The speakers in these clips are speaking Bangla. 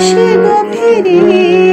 是个谜底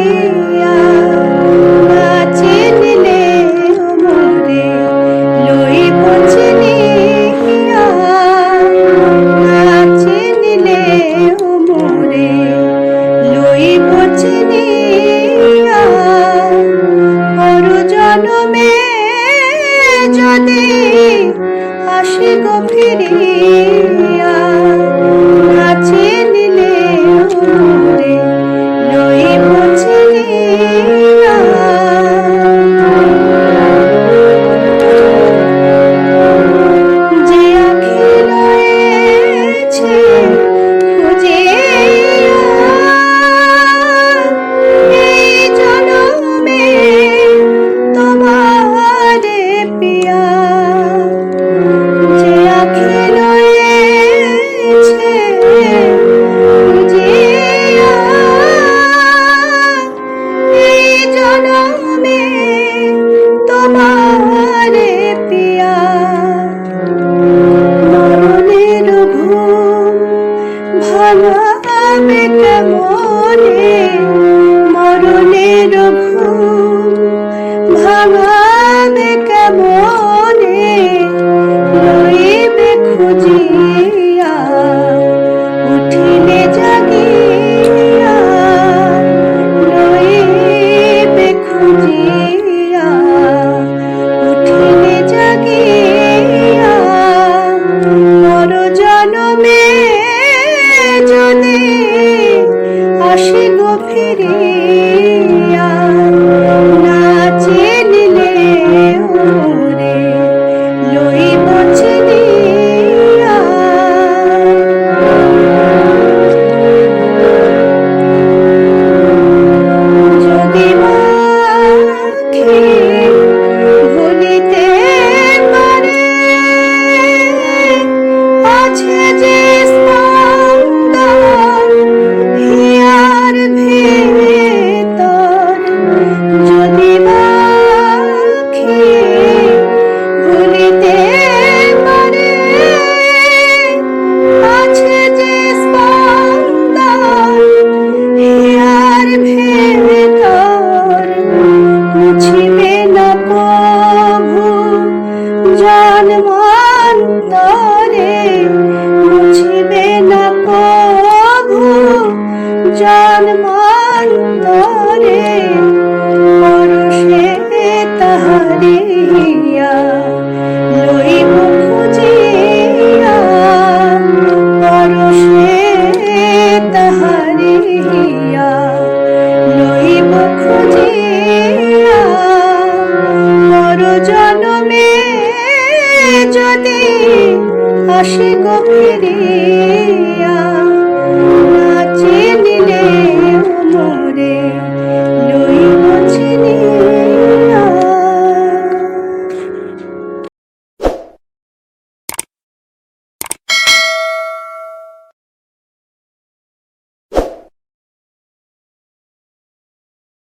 আসি গো আমার ঘরে পরশে তাহারিয়া লইব খুঁজিয়া পরশে তাহারিয়া লইব খুঁজিয়া মর জনমে যদি আসি গো ফিরিয়া